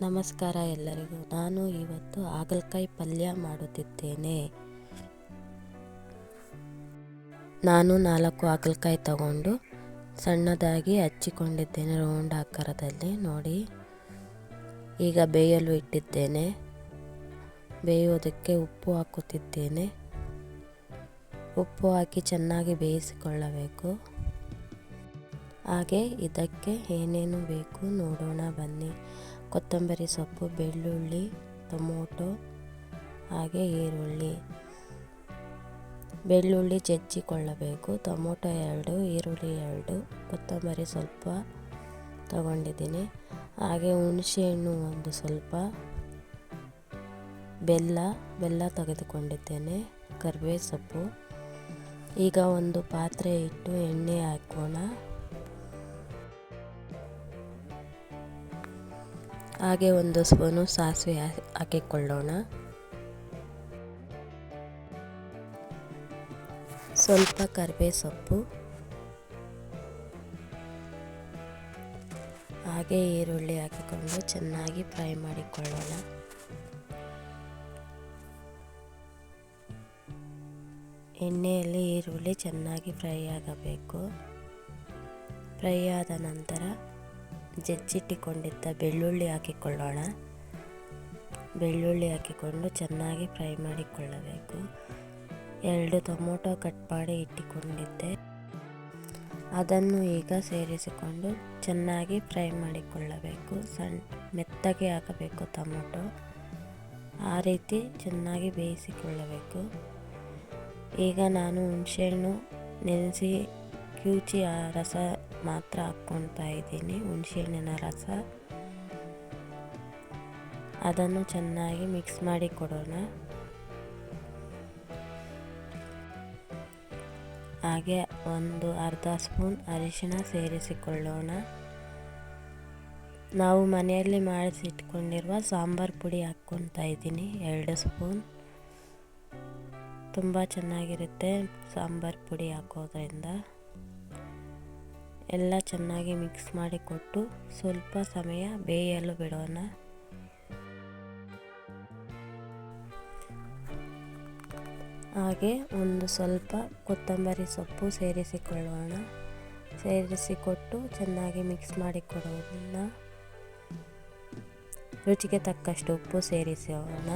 ನಮಸ್ಕಾರ ಎಲ್ಲರಿಗೂ. ನಾನು ಇವತ್ತು ಹಾಗಲಕಾಯಿ ಪಲ್ಯ ಮಾಡುತ್ತಿದ್ದೇನೆ. ನಾನು ನಾಲ್ಕು ಹಾಗಲಕಾಯಿ ತಗೊಂಡು ಸಣ್ಣದಾಗಿ ಹಚ್ಚಿಕೊಂಡಿದ್ದೇನೆ ರೌಂಡ್ ಆಕಾರದಲ್ಲಿ. ನೋಡಿ, ಈಗ ಬೇಯಲು ಇಟ್ಟಿದ್ದೇನೆ. ಬೇಯೋದಕ್ಕೆ ಉಪ್ಪು ಹಾಕುತ್ತಿದ್ದೇನೆ. ಉಪ್ಪು ಹಾಕಿ ಚೆನ್ನಾಗಿ ಬೇಯಿಸಿಕೊಳ್ಳಬೇಕು. ಹಾಗೆ ಇದಕ್ಕೆ ಏನೇನು ಬೇಕು ನೋಡೋಣ ಬನ್ನಿ. ಕೊತ್ತಂಬರಿ ಸೊಪ್ಪು, ಬೆಳ್ಳುಳ್ಳಿ, ಟೊಮೊಟೊ, ಹಾಗೆ ಈರುಳ್ಳಿ. ಬೆಳ್ಳುಳ್ಳಿ ಜಜ್ಜಿಕೊಳ್ಳಬೇಕು. ಟೊಮೊಟೊ ಎರಡು, ಈರುಳ್ಳಿ ಎರಡು, ಕೊತ್ತಂಬರಿ ಸ್ವಲ್ಪ ತಗೊಂಡಿದ್ದೀನಿ. ಹಾಗೆ ಹುಣಸೆಹಣ್ಣು ಒಂದು ಸ್ವಲ್ಪ, ಬೆಲ್ಲ ಬೆಲ್ಲ ತೆಗೆದುಕೊಂಡಿದ್ದೇನೆ ಕರಿಬೇವು ಸೊಪ್ಪು ಈಗ ಒಂದು ಪಾತ್ರೆ ಇಟ್ಟು ಎಣ್ಣೆ ಹಾಕೋಣ. ಹಾಗೆ ಒಂದು ಸ್ಪೂನು ಸಾಸಿವೆ ಹಾಕಿಕೊಳ್ಳೋಣ. ಸ್ವಲ್ಪ ಕರಿಬೇ ಸೊಪ್ಪು ಹಾಗೆ ಈರುಳ್ಳಿ ಹಾಕಿಕೊಂಡು ಚೆನ್ನಾಗಿ ಫ್ರೈ ಮಾಡಿಕೊಳ್ಳೋಣ. ಎಣ್ಣೆಯಲ್ಲಿ ಈರುಳ್ಳಿ ಚೆನ್ನಾಗಿ ಫ್ರೈ ಆಗಬೇಕು. ಫ್ರೈ ಆದ ನಂತರ ಜಜ್ಜಿಟ್ಟಿಕೊಂಡಿದ್ದ ಬೆಳ್ಳುಳ್ಳಿ ಹಾಕಿಕೊಳ್ಳೋಣ. ಬೆಳ್ಳುಳ್ಳಿ ಹಾಕಿಕೊಂಡು ಚೆನ್ನಾಗಿ ಫ್ರೈ ಮಾಡಿಕೊಳ್ಳಬೇಕು. ಎರಡು ಟೊಮೊಟೊ ಕಟ್ ಮಾಡಿ ಇಟ್ಟುಕೊಂಡಿದ್ದೆ. ಅದನ್ನು ಈಗ ಸೇರಿಸಿಕೊಂಡು ಚೆನ್ನಾಗಿ ಫ್ರೈ ಮಾಡಿಕೊಳ್ಳಬೇಕು. ಸಣ್ಣ ಮೆತ್ತಗೆ ಹಾಕಬೇಕು ಟೊಮೊಟೊ. ಆ ರೀತಿ ಚೆನ್ನಾಗಿ ಬೇಯಿಸಿಕೊಳ್ಳಬೇಕು. ಈಗ ನಾನು ಹುಣಸೆಹಣ್ಣು ನೆನೆಸಿ ಕ್ಯೂಚಿ ಆ ರಸ ಮಾತ್ರ ಹಾಕ್ಕೊಳ್ತಾ ಇದ್ದೀನಿ. ಹುಣಸೆಹಣ್ಣಿನ ರಸ. ಅದನ್ನು ಚೆನ್ನಾಗಿ ಮಿಕ್ಸ್ ಮಾಡಿ ಕೊಡೋಣ. ಹಾಗೆ ಒಂದು ಅರ್ಧ ಸ್ಪೂನ್ ಅರಿಶಿಣ ಸೇರಿಸಿಕೊಳ್ಳೋಣ. ನಾವು ಮನೆಯಲ್ಲಿ ಮಾಡಿಸಿಟ್ಕೊಂಡಿರುವ ಸಾಂಬಾರು ಪುಡಿ ಹಾಕ್ಕೊತಾ ಇದ್ದೀನಿ. ಎರಡು ಸ್ಪೂನ್. ತುಂಬ ಚೆನ್ನಾಗಿರುತ್ತೆ ಸಾಂಬಾರು ಪುಡಿ ಹಾಕೋದ್ರಿಂದ. ಎಲ್ಲ ಚೆನ್ನಾಗಿ ಮಿಕ್ಸ್ ಮಾಡಿಕೊಟ್ಟು ಸ್ವಲ್ಪ ಸಮಯ ಬೇಯಲು ಬಿಡೋಣ. ಹಾಗೆ ಒಂದು ಸ್ವಲ್ಪ ಕೊತ್ತಂಬರಿ ಸೊಪ್ಪು ಸೇರಿಸಿಕೊಳ್ಳೋಣ. ಸೇರಿಸಿಕೊಟ್ಟು ಚೆನ್ನಾಗಿ ಮಿಕ್ಸ್ ಮಾಡಿಕೊಡೋಣ ರುಚಿಗೆ ತಕ್ಕಷ್ಟು ಉಪ್ಪು ಸೇರಿಸೋಣ.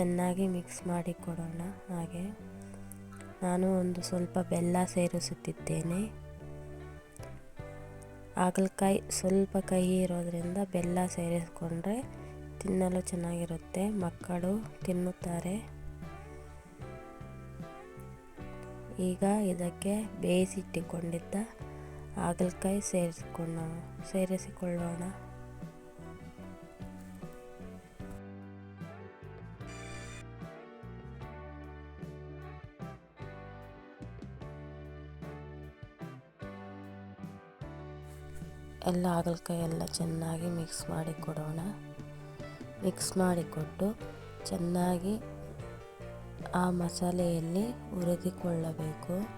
ಚೆನ್ನಾಗಿ ಮಿಕ್ಸ್ ಮಾಡಿ ಕೊಡೋಣ, ಹಾಗೆ. ನಾನು ಒಂದು ಸ್ವಲ್ಪ ಬೆಲ್ಲ ಸೇರಿಸುತ್ತಿದ್ದೇನೆ. ಹಾಗಲಕಾಯಿ ಸ್ವಲ್ಪ ಕಹಿ ಇರೋದರಿಂದ ಬೆಲ್ಲ ಸೇರಿಸ್ಕೊಂಡ್ರೆ ತಿನ್ನಲು ಚೆನ್ನಾಗಿರುತ್ತೆ. ಮಕ್ಕಳು ತಿನ್ನುತ್ತಾರೆ. ಈಗ ಇದಕ್ಕೆ ಬೇಯಿಸಿಟ್ಟುಕೊಂಡಿದ್ದ ಹಾಗಲಕಾಯಿ ಸೇರಿಸಿಕೊಳ್ಳೋಣ ಸೇರಿಸಿಕೊಳ್ಳೋಣ. ಎಲ್ಲ ಹಾಗಲಕಾಯಿ ಎಲ್ಲ ಚೆನ್ನಾಗಿ ಮಿಕ್ಸ್ ಮಾಡಿ ಕೊಡೋಣ. ಮಿಕ್ಸ್ ಮಾಡಿಕೊಟ್ಟು ಚೆನ್ನಾಗಿ ಆ ಮಸಾಲೆಯಲ್ಲಿ ಹುರಿದುಕೊಳ್ಳಬೇಕು.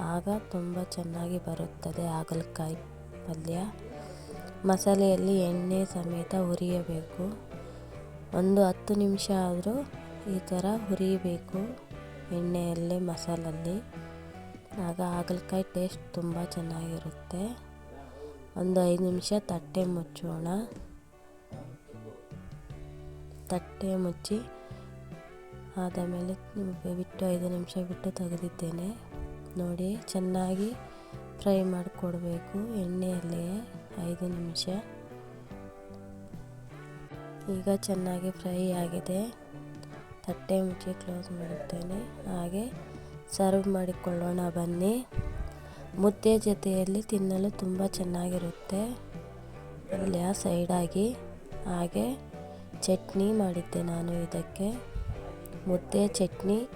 ಆಗ ತುಂಬ ಚೆನ್ನಾಗಿ ಬರುತ್ತದೆ ಹಾಗಲಕಾಯಿ ಪಲ್ಯ. ಮಸಾಲೆಯಲ್ಲಿ ಎಣ್ಣೆ ಸಮೇತ ಹುರಿಯಬೇಕು. ಒಂದು ಹತ್ತು ನಿಮಿಷ ಆದರೂ ಈ ಥರ ಹುರಿಯಬೇಕು ಎಣ್ಣೆಯಲ್ಲಿ ಮಸಾಲಲ್ಲಿ ಆಗ ಹಾಗಲಕಾಯಿ ಟೇಸ್ಟ್ ತುಂಬ ಚೆನ್ನಾಗಿರುತ್ತೆ. ಒಂದು ಐದು ನಿಮಿಷ ತಟ್ಟೆ ಮುಚ್ಚೋಣ. ತಟ್ಟೆ ಮುಚ್ಚಿ ಆದ ಮೇಲೆ ಬಿಟ್ಟು ಐದು ನಿಮಿಷ ಬಿಟ್ಟು ತೆಗೆದಿದ್ದೇನೆ. ನೋಡಿ, ಚೆನ್ನಾಗಿ ಫ್ರೈ ಮಾಡಿಕೊಡ್ಬೇಕು ಎಣ್ಣೆಯಲ್ಲೇ ಐದು ನಿಮಿಷ. ಈಗ ಚೆನ್ನಾಗಿ ಫ್ರೈ ಆಗಿದೆ. ತಟ್ಟೆ ಮುಚ್ಚಿ ಕ್ಲೋಸ್ ಮಾಡುತ್ತೇನೆ ಹಾಗೆ ಸರ್ವ್ ಮಾಡಿಕೊಳ್ಳೋಣ ಬನ್ನಿ. ಮುದ್ದೆ ಜೊತೆಯಲ್ಲಿ ತಿನ್ನಲು ತುಂಬ ಚೆನ್ನಾಗಿರುತ್ತೆ. ಪಲ್ಯ ಸೈಡಾಗಿ ಹಾಗೆ ಚಟ್ನಿ ಮಾಡಿದ್ದೆ ನಾನು ಇದಕ್ಕೆ. ಮುದ್ದೆ, ಚಟ್ನಿ,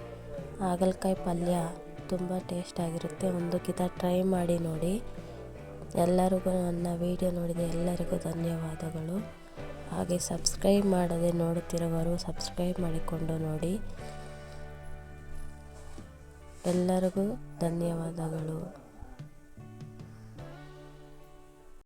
ಹಾಗಲಕಾಯಿ ಪಲ್ಯ ತುಂಬ ಟೇಸ್ಟಾಗಿರುತ್ತೆ ಒಂದು ಕಿತ ಟ್ರೈ ಮಾಡಿ ನೋಡಿ. ಎಲ್ಲರಿಗೂ ನನ್ನ ವಿಡಿಯೋ ನೋಡಿದ ಎಲ್ಲರಿಗೂ ಧನ್ಯವಾದಗಳು. ಹಾಗೆ ಸಬ್ಸ್ಕ್ರೈಬ್ ಮಾಡದೆ ನೋಡುತ್ತಿರುವವರು ಸಬ್ಸ್ಕ್ರೈಬ್ ಮಾಡಿಕೊಂಡು ನೋಡಿ. ಎಲ್ಲರಿಗೂ ಧನ್ಯವಾದಗಳು.